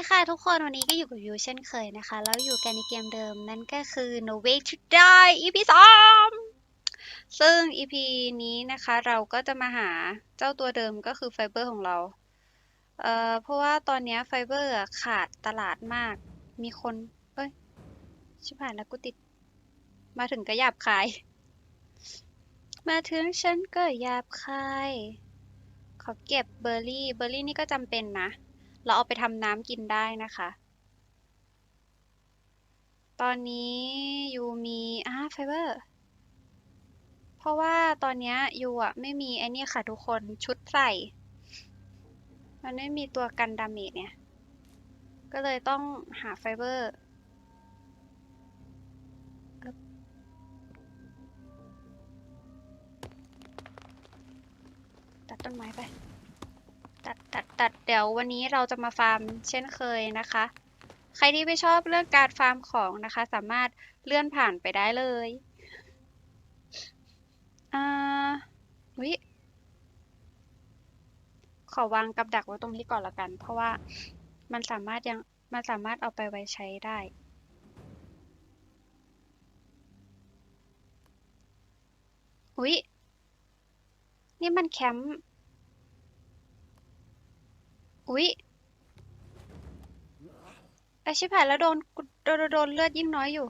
ดีค่ะทุกคนวันนี้ก็อยู่กับยูเช่นเคยนะคะ แล้วอยู่กันในเกมเดิมนั่นก็คือ No Way to Die EP 3ซึ่ง EP นี้นะคะเราก็จะมาหาเจ้าตัวเดิมก็คือไฟเบอร์ของเรา เอ่อเพราะว่าตอนนี้ไฟเบอร์ขาดตลาดมาก มีคน เอ้ย ชิบหายแล้วกูติด มาถึงก็หยาบคาย มาถึงฉันก็หยาบคาย ขอเก็บเบอร์รี่ เบอร์รี่นี่ก็จำเป็นนะ เราเอาไปทำน้ำกินได้นะคะ ตอนนี้ยูมีอ่าไฟเบอร์ เพราะว่าตอนนี้ยูอะไม่มีไอ้นี่ค่ะทุกคนชุดใส่ มันไม่มีตัวกันดาเมจเนี่ย ก็เลยต้องหาไฟเบอร์ตัดต้นไม้ไป ตัดตัดตัดเดี๋ยววันนี้เราจะมาฟาร์มเช่นเคยนะคะ ใครที่ไม่ชอบเรื่องการฟาร์มของนะคะ สามารถเลื่อนผ่านไปได้เลยอ่าวิขอวางกับดักไว้ตรงนี้ก่อนละกัน เพราะว่ามันสามารถยังมันสามารถเอาไปไว้ใช้ได้อุ๊ยนี่มันแคมป์ อุ๊ยไอชิบหายแล้วโดนโดนโดนโดนเลือดยิ่งน้อยอยู่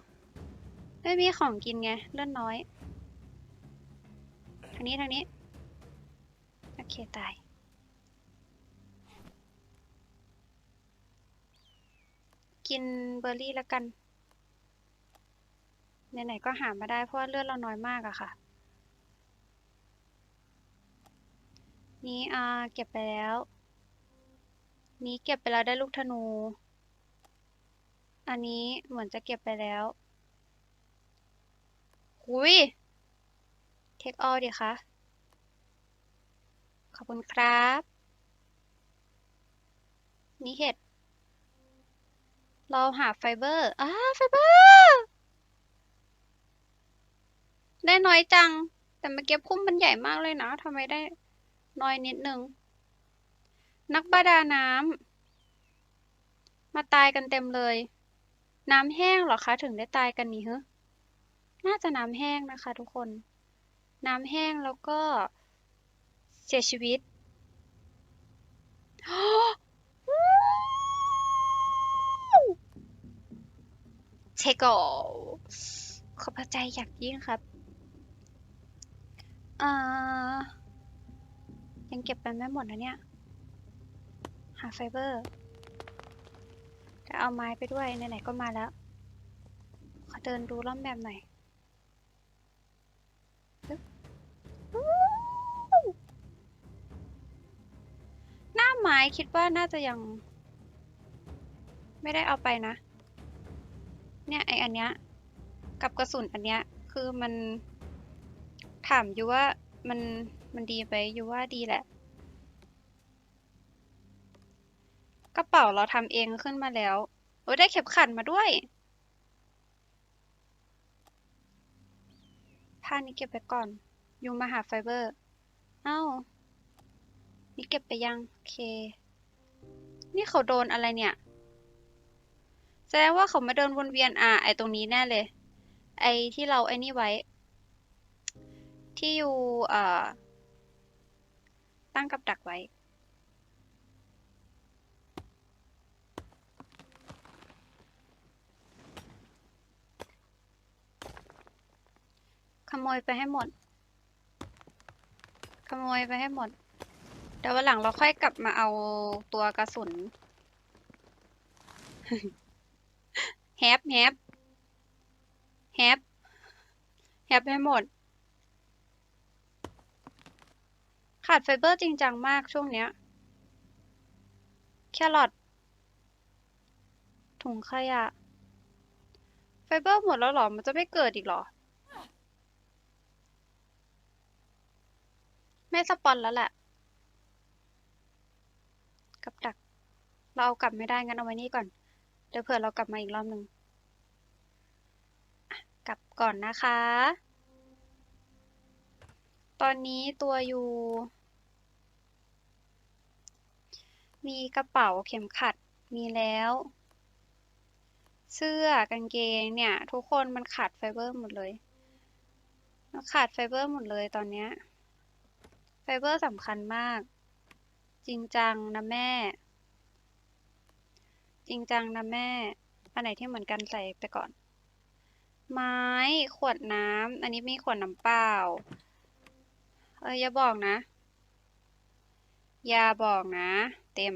ไม่มีของกินไง เลือดน้อย ทางนี้ทางนี้ โอเค ตาย กินเบอร์รี่แล้วกัน ไหนๆก็หามาได้เพราะว่าเลือดเราน้อยมากอะค่ะนี้อ่าเก็บไปแล้ว นี้เก็บไปแล้วได้ลูกธนู อันนี้เหมือนจะเก็บไปแล้วหุยเทคออลดิคะขอบคุณครับ นี่เห็ด เราหาไฟเบอร์อ่าไฟเบอร์ ได้น้อยจัง แต่เมื่อกี้พุ่มมันใหญ่มากเลยนะทำไมได้น้อยนิดนึง นักประดาน้ำมาตายกันเต็มเลย น้ำแห้งเหรอคะ ถึงได้ตายกันนี่ฮะน่าจะน้ำแห้งนะคะ ทุกคน น้ำแห้งแล้วก็ เสียชีวิตเชโกขอบพระใจอยากยิ่งครับอ่ายังเก็บไปไม่หมดนะเนี่ย หาไฟเบอร์ จะเอาไม้ไปด้วย ไหนๆก็มาแล้ว ขอเดินดูร่อมแบบหน่อยหน้าไม้คิดว่าน่าจะยัง ไม่ได้เอาไปนะ เนี่ยไออันเนี้ย กับกระสุนอันเนี้ย คือมัน ถามอยู่ว่ามันมันดีไหมอยู่ว่าดีแหละ ก ระเป๋าเราทำเองขึ้นมาแล้ว โอ้ยได้เข็มขัดมาด้วยผ้านี้เก็บไปก่อน ยุงมาหาไฟเบอร์ เอ้า นี่เก็บไปยัง โอเค นี่เขาโดนอะไรเนี่ยแสดงว่าเขามาเดินวนเวียนอ่าไอตรงนี้แน่เลย ไอที่เราไอ้นี่ไว้ ที่อยู่เอ่อตั้งกับดักไว้ ขโม ยไปให้หมด ขโมยไปให้หมด เดี๋ยววันหลังเราค่อยกลับมาเอาตัวกระสุน แฮปแฮปแฮปแฮปให้หมด ขาดไฟเบอร์จริงจังมากช่วงเนี้ย แครอทถุงขยะ ไฟเบอร์หมดแล้วหรอ มันจะไม่เกิดอีกหรอ ไม่สปอนแล้วแหละ กับดัก เราเอากลับไม่ได้งั้นเอาไว้นี่ก่อน เดี๋ยวเผื่อเรากลับมาอีกรอบหนึ่งกลับก่อนนะคะ ตอนนี้ตัวอยู่ มีกระเป๋าเข็มขัดมีแล้ว เสื้อกางเกงเนี่ย ทุกคนมันขาดไฟเบอร์หมดเลย มันขาดไฟเบอร์หมดเลยตอนเนี้ย เบอร์สำคัญมาก จริงจังนะแม่ จริงจังนะแม่ อันไหนที่เหมือนกันใส่ไปก่อน ไม้ขวดน้ำอันนี้มีขวดน้ำเปล่า เอออย่าบอกนะ อย่าบอกนะ เต็ม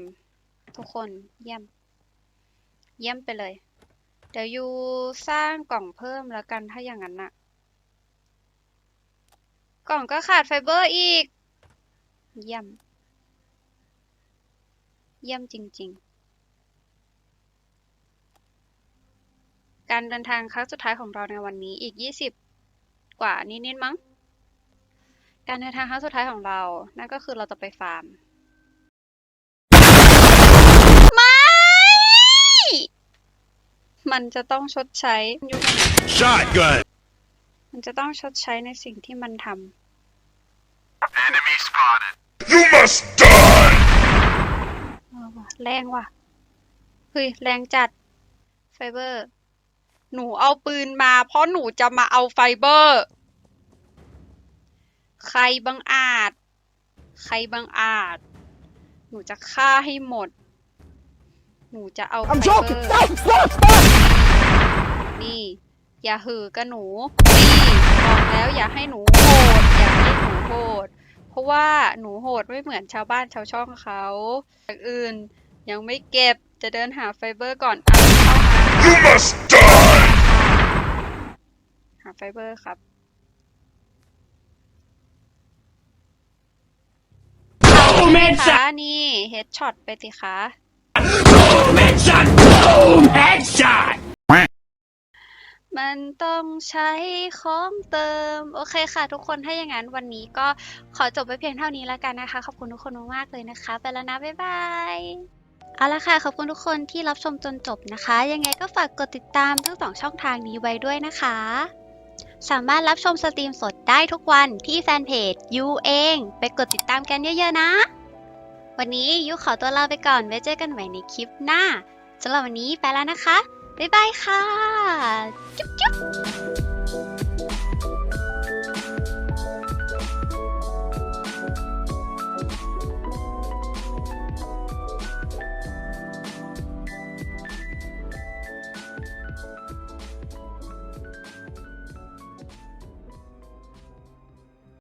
ทุกคนเยี่ยม เยี่ยมไปเลย เดี๋ยวยูสร้างกล่องเพิ่มแล้วกันถ้าอย่างนั้นน่ะกล่องก็ขาดไฟเบอร์อีก เยี่ยม เยี่ยมจริง ๆ การเดินทางครั้งสุดท้ายของเราในวันนี้อีก 20 กว่านิดๆมั้ง การเดินทางครั้งสุดท้ายของเรา นั่นก็คือเราจะไปฟาร์ม ไม่ มันจะต้องชดใช้ยุค Shotgun. มันจะต้องชดใช้ในสิ่งที่มันท Enemy spotted. You must die. ำเออว่ะแรงว่ะเฮ้ยแรงจัด ไฟเบอร์ หนูเอาปืนมา เพราะหนูจะมาเอาไฟเบอร์ ใครบังอาจ ใครบังอาจ หนูจะฆ่าให้หมด หนูจะเอาไฟ I'm เบอ joking. ร์ Stop, stop, stop. นี่ อย่าหือกับหนูนี่บอกแล้วอย่าให้หนูโหดอย่าให้หนูโหดเพ ราะว่าหนูโหดไม่เหมือนชาวบ้านชาวช่องเขาอย่างอื่นยังไม่เก็บจะเดินหาไฟเบอร์ก่อนเอาเข้ามา You must die. หาไฟเบอร์ครับ Boom คะ headshot. นี่เฮดช็อตไปสิคะ Boom headshot. Boom headshot. มัน มันต้องใช้ของเติม โอเคค่ะ ทุกคนถ้าอย่างนั้นวันนี้ก็ขอจบไปเพียงเท่านี้แล้วกันนะคะ ขอบคุณทุกคนมากๆเลยนะคะ ไปแล้วนะ บ๊ายบายเอาละค่ะขอบคุณทุกคนที่รับชมจนจบนะคะ ยังไงก็ฝากกดติดตามทั้งสองช่องทางนี้ไว้ด้วยนะคะ สามารถรับชมสตรีมสดได้ทุกวันที่แฟนเพจยูเอง ไปกดติดตามกันเยอะๆนะ วันนี้ยูขอตัวลาไปก่อนไว้เจอกันใหม่ในคลิปหน้าสำหรับวันนี้ไปแล้วนะคะ บ๊ายบายค่ะ จุ๊บจุ๊บ